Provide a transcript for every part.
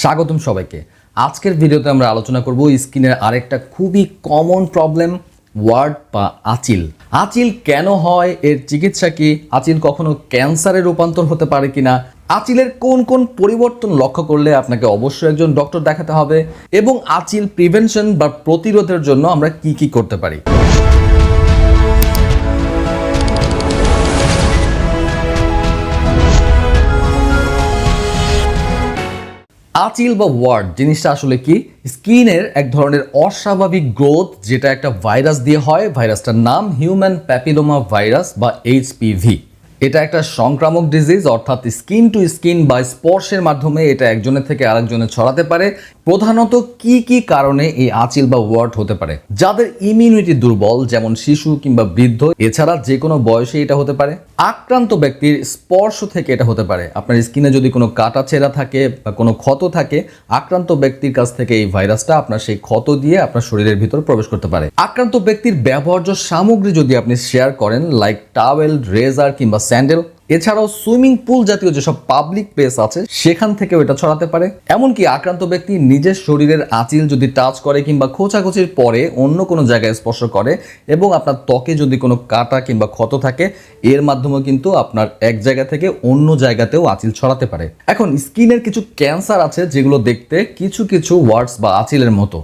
স্বাগতম সবাইকে। আজকের ভিডিওতে আমরা আলোচনা করব স্কিনের আরেকটা খুবই কমন প্রবলেম ওয়ার্ড বা আচিল। আচিল কেন হয়, এর চিকিৎসা কি, আচিল কখনো ক্যান্সারে রূপান্তর হতে পারে কিনা, আচিলের কোন কোন পরিবর্তন লক্ষ্য করলে আপনাকে অবশ্যই একজন ডক্টর দেখাতে হবে, এবং আচিল প্রিভেনশন বা প্রতিরোধের জন্য আমরা কি কি করতে পারি? আচিল বা ওয়ার্ড জিনিসটা আসলে কি? স্কিনের এক ধরনের অস্বাভাবিক গ্রোথ যেটা একটা ভাইরাস দিয়ে হয়। ভাইরাসটার নাম হিউম্যান প্যাপিলোমা ভাইরাস বা এইচপিভি এটা একটা সংক্রামক ডিজিজ, অর্থাৎ স্কিন টু স্কিন বা স্পর্শের মাধ্যমে এটা একজনের থেকে আরেকজনে ছড়াতে পারে। প্রধানত কি কি কারণে এই আচিল বা ওয়ার্ড হতে পারে? যাদের ইমিউনিটি দুর্বল, যেমন শিশু কিংবা বৃদ্ধ, এছাড়া যে কোনো বয়সে এটা হতে পারে। আক্রান্ত ব্যক্তির স্পর্শ থেকে এটা হতে পারে। আপনার স্কিনে যদি কোনো কাটা ছেঁড়া থাকে বা কোনো ক্ষত থাকে, আক্রান্ত ব্যক্তির কাছ থেকে এই ভাইরাসটা আপনার সেই ক্ষত দিয়ে আপনার শরীরের ভিতর প্রবেশ করতে পারে। আক্রান্ত ব্যক্তির ব্যবহার্য সামগ্রী যদি আপনি শেয়ার করেন লাইক টাওয়েল রেজার কিংবা স্যান্ডেল এছাড়াও সুইমিং পুল জাতীয় যেসব পাবলিক প্লেস আছে, সেখান থেকেও এটা ছড়াতে পারে। এমনকি আক্রান্ত ব্যক্তি নিজের শরীরের আঁচিল যদি টাচ করে কিংবা খোঁচাখুচির পরে অন্য কোনো জায়গায় স্পর্শ করে এবং আপনার ত্বকে যদি কোনো কাটা কিংবা ক্ষত থাকে, এর মাধ্যমে কিন্তু আপনার এক জায়গা থেকে অন্য জায়গাতেও আঁচিল ছড়াতে পারে। এখন স্কিনের কিছু ক্যান্সার আছে যেগুলো দেখতে কিছু কিছু ওয়ার্ডস বা আঁচিলের মতো।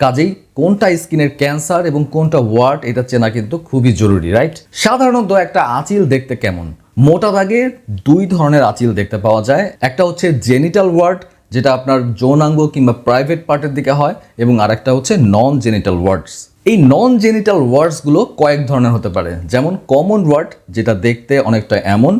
কাজেই কোনটা স্কিনের ক্যান্সার এবং কোনটা ওয়ার্ড, এটা চেনা কিন্তু খুবই জরুরি, রাইট? সাধারণত একটা আঁচিল দেখতে কেমন? মোটা দাগে দুই ধরনের আঁচিল দেখতে পাওয়া যায়। একটা হচ্ছে জেনিটাল ওয়ার্ড, যেটা আপনার যৌনাঙ্গ কিংবা প্রাইভেট পার্টের দিকে হয়, এবং আরেকটা হচ্ছে নন জেনিটাল ওয়ার্ডস এই নন জেনিটাল ওয়ার্ডসগুলো কয়েক ধরনের হতে পারে, যেমন কমন ওয়ার্ড যেটা দেখতে অনেকটা এমন,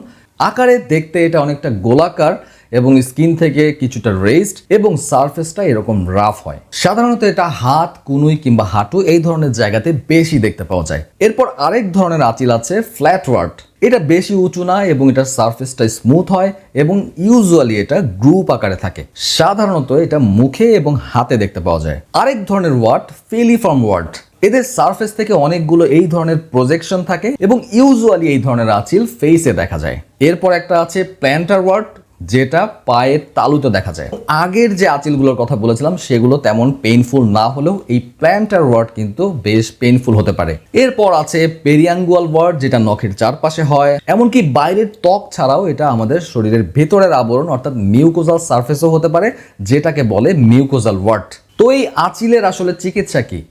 আকারে দেখতে এটা অনেকটা গোলাকার এবং স্কিন থেকে কিছুটা রেস্ট এবং সারফেসটা এরকম রাফ হয়। সাধারণত এটা হাত, কুনুই কিংবা হাঁটু এই ধরনের জায়গাতে বেশি দেখতে পাওয়া যায়। এরপর আরেক ধরনের আঁচিল আছে ফ্ল্যাট ওয়ার্ড এটা বেশি উঁচু না এবং এটার সারফেসটা স্মুথ হয় এবং ইউজুয়ালি এটা গ্রুপ আকারে থাকে। সাধারণত এটা মুখে এবং হাতে দেখতে পাওয়া যায়। আরেক ধরনের ওয়ার্ড ফেলিফর্ম ওয়ার্ড এদের সারফেস থেকে অনেকগুলো এই ধরনের প্রজেকশন থাকে এবং ইউজুয়ালি এই ধরনের আঁচিল ফেসে দেখা যায়। এরপর একটা আছে প্ল্যান্টার ওয়ার্ড যেটা পায়ের তালুতে দেখা যায়। আগের যে আঁচিলগুলোর কথা বলেছিলাম, সেগুলো তেমন পেইনফুল না হলেও এই প্ল্যান্টার ওয়ার্ড কিন্তু বেশ পেইনফুল হতে পারে। এরপর আছে পেরিয়াঙ্গুয়াল ওয়ার্ড যেটা নখের চারপাশে হয়। এমনকি বাইরের ত্বক ছাড়াও এটা আমাদের শরীরের ভেতরের আবরণ, অর্থাৎ মিউকোজাল সারফেসও হতে পারে, যেটাকে বলে মিউকোজাল ওয়ার্ড তো এই আঁচিলের আসলে চিকিৎসা কি?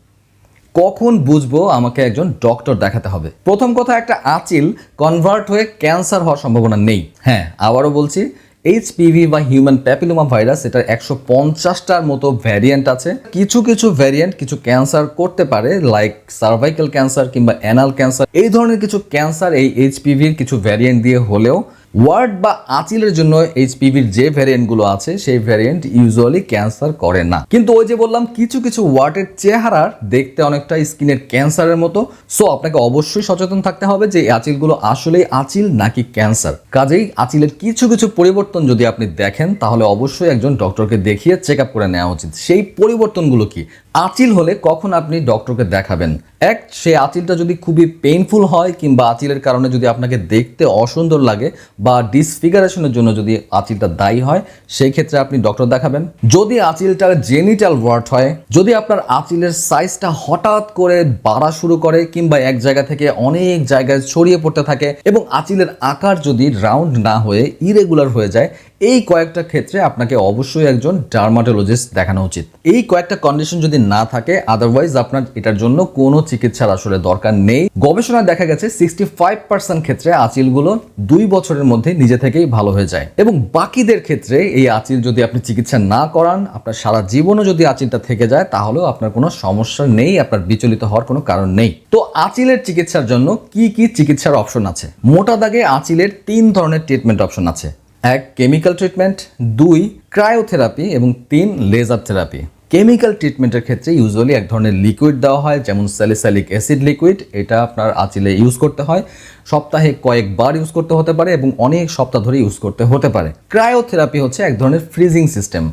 কখন বুঝব? আমাকে একজন ডক্টর দেখাতে হবে। প্রথম কথা, একটা আঁচিল কনভার্ট হয়ে ক্যান্সার হওয়ার সম্ভাবনা নেই। হ্যাঁ আবারও বলছি এইচপিভি বা হিউম্যান প্যাপিলোমা ভাইরাস এটার একশো পঞ্চাশটার মতো ভ্যারিয়েন্ট আছে। কিছু কিছু ভ্যারিয়েন্ট কিছু ক্যান্সার করতে পারে লাইক সার্ভাইকেল ক্যান্সার কিংবা অ্যানাল ক্যান্সার এই ধরনের কিছু ক্যান্সার এই এইচপিভির কিছু ভ্যারিয়েন্ট দিয়ে হলেও ওয়ার্ড বা আঁচিলের জন্য এইচপিভির যে ভ্যারিয়েন্টগুলো আছে, সেই ভ্যারিয়েন্ট ইউজুয়ালি ক্যান্সার করে না। কিন্তু ওই যে বললাম, কিছু কিছু ওয়ার্ডের চেহারার দেখতে অনেকটা স্কিনের ক্যান্সারের মতো। সো আপনাকে অবশ্যই সচেতন থাকতে হবে যে আঁচিলগুলো আসলেই আঁচিল নাকি ক্যান্সার। কাজেই আঁচিলের কিছু কিছু পরিবর্তন যদি আপনি দেখেন, তাহলে অবশ্যই একজন ডক্টরকে দেখিয়ে চেক আপ করে নেওয়া উচিত। সেই পরিবর্তনগুলো কি? আঁচিল হলে কখন আপনি ডক্টরকে দেখাবেন? এক সেই আঁচিলটা যদি খুবই পেইনফুল হয়, কিংবা আঁচিলের কারণে যদি আপনাকে দেখতে অসুন্দর লাগে বা ডিসফিগারেশনের জন্য যদি আঁচিলটা দায়ী হয়, সেই ক্ষেত্রে আপনি ডক্টর দেখাবেন। যদি আঁচিলটার জেনিটাল ওয়ার্ড হয়, যদি আপনার আঁচিলের সাইজটা হঠাৎ করে বাড়া শুরু করে কিংবা এক জায়গা থেকে অনেক জায়গায় ছড়িয়ে পড়তে থাকে এবং আঁচিলের আকার যদি রাউন্ড না হয়ে ইরেগুলার হয়ে যায় এই কয়েকটা ক্ষেত্রে আপনাকে অবশ্যই একজন ডার্মাটোলজিস্ট দেখানো উচিত। এই কয়েকটা কন্ডিশন যদি না থাকে আদারওয়াইজ আপনার এটার জন্য কোনো চিকিৎসার আসলে দরকার নেই। গবেষণায় দেখা গেছে সিক্সটি ফাইভ পার্সেন্ট ক্ষেত্রে আঁচিলগুলো দুই বছরের মধ্যে নিজে থেকেই ভালো হয়ে যায়। এবং বাকিদের ক্ষেত্রে এই আঁচিল যদি আপনি চিকিৎসা না করান, আপনার সারা জীবনও যদি আঁচিলটা থেকে যায়, তাহলেও আপনার কোনো সমস্যা নেই, আপনার বিচলিত হওয়ার কোনো কারণ নেই। তো আঁচিলের চিকিৎসার জন্য কি কি চিকিৎসার অপশন আছে? মোটা দাগে আঁচিলের তিন ধরনের ট্রিটমেন্ট অপশন আছে। এক কেমিক্যাল ট্রিটমেন্ট দুই ক্রায়োথেরাপি এবং তিন লেজার থেরাপি কেমিক্যাল ট্রিটমেন্টের ক্ষেত্রে ইউজুয়ালি এক ধরনের লিকুইড দেওয়া হয়, যেমন স্যালিসালিক অ্যাসিড লিকুইড এটা আপনার আঁচিলে ইউজ করতে হয়। সপ্তাহে কয়েকবার ইউজ করতে হতে পারে এবং অনেক সপ্তাহ ধরে ইউজ করতে হতে পারে। ক্রায়োথেরাপি হচ্ছে এক ধরনের ফ্রিজিং সিস্টেম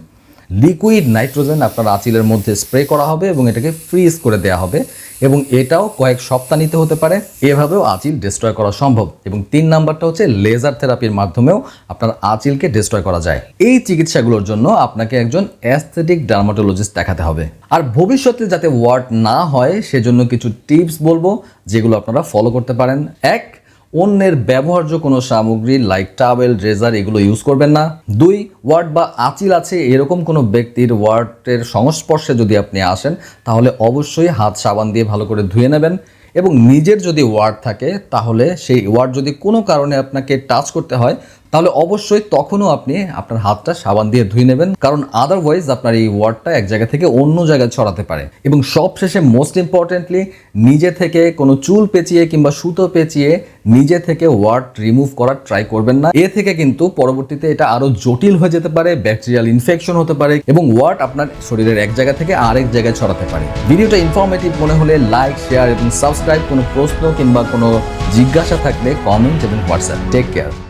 লিকুইড নাইট্রোজেন আপনার আঁচিলের মধ্যে স্প্রে করা হবে এবং এটাকে ফ্রিজ করে দেওয়া হবে। এবং এটাও কয়েক সপ্তাহ নিতে হতে পারে। এভাবেও আঁচিল ডিস্ট্রয় করা সম্ভব। এবং তিন নাম্বারটা হচ্ছে লেজার থেরাপির মাধ্যমেও আপনার আঁচিলকে ডিস্ট্রয় করা যায়। এই চিকিৎসাগুলোর জন্য আপনাকে একজন অ্যাস্থেটিক ডার্মাটোলজিস্ট দেখাতে হবে। আর ভবিষ্যতে যাতে ওয়ার্ড না হয়, সেজন্য কিছু টিপস বলব, যেগুলো আপনারা ফলো করতে পারেন। এক অন্যের ব্যবহার্য কোনো সামগ্রী লাইক টাওয়েল রেজার এগুলো ইউজ করবেন না। দুই ওয়ার্ড বা আঁচিল আছে, এরকম কোনো ব্যক্তির ওয়ার্ডের সংস্পর্শে যদি আপনি আসেন, তাহলে অবশ্যই হাত সাবান দিয়ে ভালো করে ধুয়ে নেবেন। এবং নিজের যদি ওয়ার্ড থাকে, তাহলে সেই ওয়ার্ড যদি কোনো কারণে আপনাকে টাচ করতে হয় তাহলে অবশ্যই তখনও আপনি আপনার হাতটা সাবান দিয়ে ধুয়ে নেবেন, কারণ আদারওয়াইজ আপনার এই ওয়ার্ডটা এক জায়গা থেকে অন্য জায়গায় ছড়াতে পারে। এবং সবশেষে মোস্ট ইম্পর্টেন্টলি নিজে থেকে কোনো চুল পেঁচিয়ে কিংবা সুতো পেঁচিয়ে নিজে থেকে ওয়ার্ড রিমুভ করার ট্রাই করবেন না। এ থেকে কিন্তু পরবর্তীতে এটা আরও জটিল হয়ে যেতে পারে ব্যাকটেরিয়াল ইনফেকশন হতে পারে এবং ওয়ার্ড আপনার শরীরের এক জায়গা থেকে আরেক জায়গায় ছড়াতে পারে। ভিডিওটা ইনফরমেটিভ মনে হলে লাইক শেয়ার এবং সাবস্ক্রাইব কোনো প্রশ্ন কিংবা কোনো জিজ্ঞাসা থাকলে কমেন্ট এবং হোয়াটসঅ্যাপ। Take care